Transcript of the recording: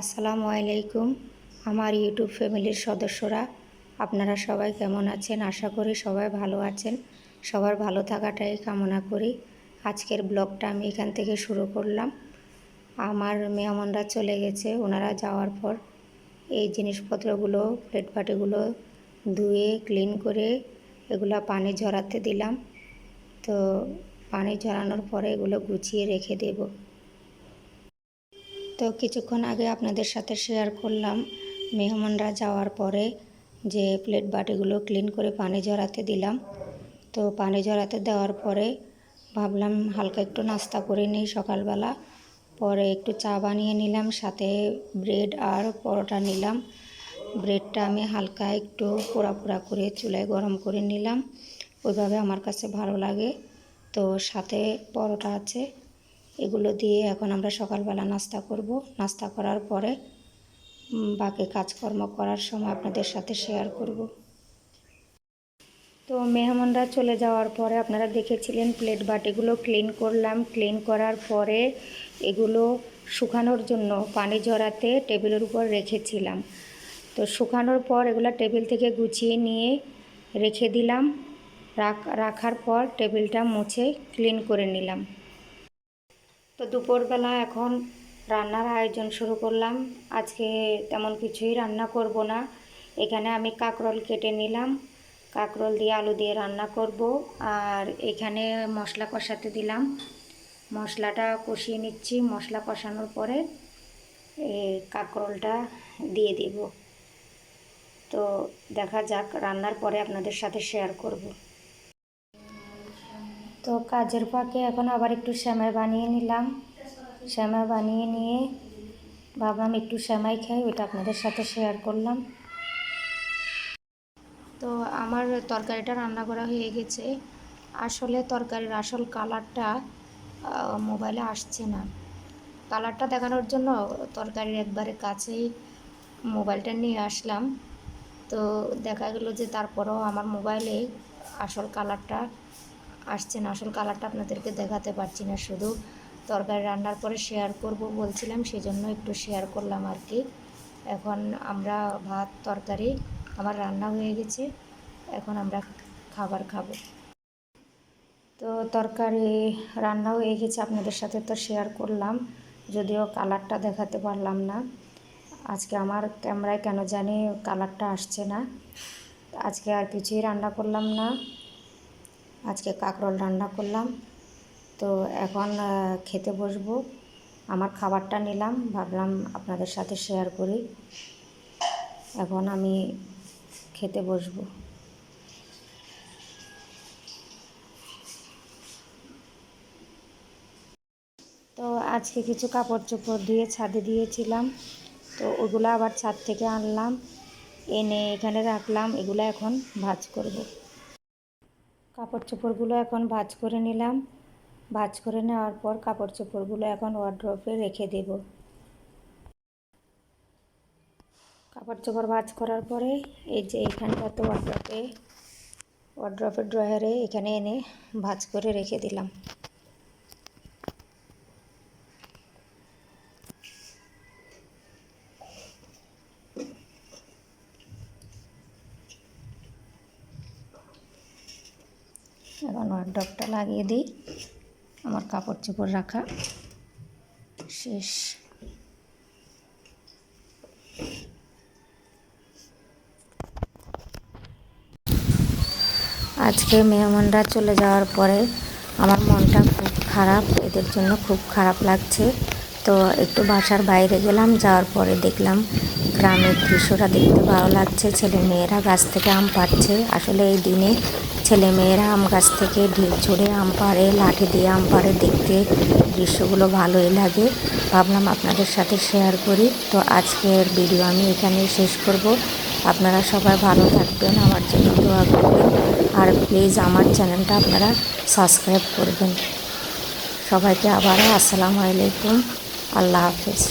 আসসালামু আলাইকুম। আমার ইউটিউব ফ্যামিলির সদস্যরা, আপনারা সবাই কেমন আছেন? আশা করি সবাই ভালো আছেন। সবার ভালো থাকাটাই কামনা করি। আজকের ব্লগটা আমি এখান থেকে শুরু করলাম। আমার মেহমানরা চলে গেছে, ওনারা যাওয়ার পর এই জিনিসপত্রগুলো, প্লেট বাটিগুলো ধুয়ে, ক্লিন করে এগুলো পানি ঝরাতে দিলাম। তো পানি ঝরানোর পরে এগুলো গুছিয়ে রেখে দেবো। তো কিছুক্ষণ আগে আপনাদের সাথে শেয়ার করলাম মেহমানরা যাওয়ার পরে যে প্লেট বাটিগুলো ক্লিন করে পানি ঝরাতে দিলাম। তো পানি ঝরাতে দেওয়ার পরে ভাবলাম হালকা একটু নাস্তা করে নিই সকালবেলা। পরে একটু চা বানিয়ে নিলাম, সাথে ব্রেড আর পরোটা নিলাম। ব্রেডটা আমি হালকা একটু পোড়া পোড়া করে চুলায় গরম করে নিলাম। ওইভাবে আমার কাছে ভালো লাগে। তো সাথে পরোটা আছে। এগুলো দিয়ে এখন আমরা সকালবেলা নাস্তা করব। নাস্তা করার পরে বাকি কাজকর্ম করার সময় আপনাদের সাথে শেয়ার করব। তো মেহমানরা চলে যাওয়ার পরে আপনারা দেখেছিলেন প্লেট বাটিগুলো ক্লিন করলাম। ক্লিন করার পরে এগুলো শুকানোর জন্য পানি ঝরাতে টেবিলের উপর রেখেছিলাম। তো শুকানোর পর এগুলো টেবিল থেকে গুছিয়ে নিয়ে রেখে দিলাম। রাখার পর টেবিলটা মুছে ক্লিন করে নিলাম। তো দুপুরবেলা এখন রান্নার আয়োজন শুরু করলাম। আজকে তেমন কিছুই রান্না করব না। এখানে আমি কাঁকরোল কেটে নিলাম। কাঁকরোল দিয়ে আলু দিয়ে রান্না করব। আর এখানে মশলা কষাতে দিলাম। মশলাটা কষিয়ে নিচ্ছি। মশলা কষানোর পরে কাঁকরোলটা দিয়ে দিব। তো দেখা যাক, রান্নার পরে আপনাদের সাথে শেয়ার করব। তো কাজের ফাঁকে এখন আবার একটু শ্যামাই বানিয়ে নিলাম। শ্যামাই বানিয়ে নিয়ে ভাবলাম একটু শ্যামাই খাই, ওইটা আপনাদের সাথে শেয়ার করলাম। তো আমার তরকারিটা রান্না করা হয়ে গেছে। আসলে তরকারির আসল কালারটা মোবাইলে আসছে না। কালারটা দেখানোর জন্য তরকারির একবারে কাছেই মোবাইলটা নিয়ে আসলাম। তো দেখা গেলো যে তারপরেও আমার মোবাইলে আসল কালারটা আসছে না। আসল কালারটা আপনাদেরকে দেখাতে পারছি না, শুধু তরকারি রান্নার পরে শেয়ার করব বলছিলাম, সেজন্য একটু শেয়ার করলাম আর কি। এখন আমরা ভাত, তরকারি, আমার রান্না হয়ে গেছে, এখন আমরা খাবার খাব। তো তরকারি রান্না হয়ে গেছে, আপনাদের সাথে তো শেয়ার করলাম, যদিও কালারটা দেখাতে পারলাম না। আজকে আমার ক্যামেরায় কেন জানি কালারটা আসছে না। আজকে আর কিছুই রান্না করলাম না। আজকে কাঁকরোল রান্না করলাম। তো এখন খেতে বসবো। আমার খাবারটা নিলাম, ভাবলাম আপনাদের সাথে শেয়ার করি। এখন আমি খেতে বসবো। তো আজকে কিছু কাপড় চোপড় দিয়ে ছাদে দিয়েছিলাম। তো ওগুলো আবার ছাদ থেকে আনলাম। এনে এখানে রাখলাম। এগুলো এখন ভাজ করব। কাপড় চোপড়গুলো এখন ভাজ করে নিলাম। ভাজ করে নেওয়ার পর কাপড় চোপড়গুলো এখন ওয়ার্ড্রপে রেখে দেব। কাপড় চোপড় ভাজ করার পরে এই যে এখানটাতে ওয়ার্ড্রপে ওয়ার্ড্রপের ড্রয়ারে এখানে এনে ভাজ করে রেখে দিলাম। এখন ওয়ার্ডপটা লাগিয়ে দিই। আমার কাপড় চোপড় রাখা। শেষ। আজকে মেহমানরা চলে যাওয়ার পরে আমার মনটা খুব খারাপ, এদের জন্য খুব খারাপ লাগছে। তো একটু বাসার বাইরে গেলাম, যাওয়ার পরে দেখলাম গ্রামের দৃশ্যটা দেখতে ভালো লাগছে। ছেলে মেয়েরা গাছ থেকে আম পাচ্ছে আসলে এই দিনে ছেলে মেয়েরা আম গাছ থেকে ঢিল ছড়ে আম পাড়ে, লাঠি দিয়ে আম পাড়ে দেখতে দৃশ্যগুলো ভালোই লাগে। ভাবলাম আপনাদের সাথে শেয়ার করি। তো আজকের ভিডিও আমি এখানে শেষ করব। আপনারা সবাই ভালো থাকবেন, আমার জন্য দোয়া করবেন। আর প্লিজ আমার চ্যানেলটা আপনারা সাবস্ক্রাইব করবেন। সবাইকে আবারও আসসালামু আলাইকুম। আল্লাহ হাফেজ।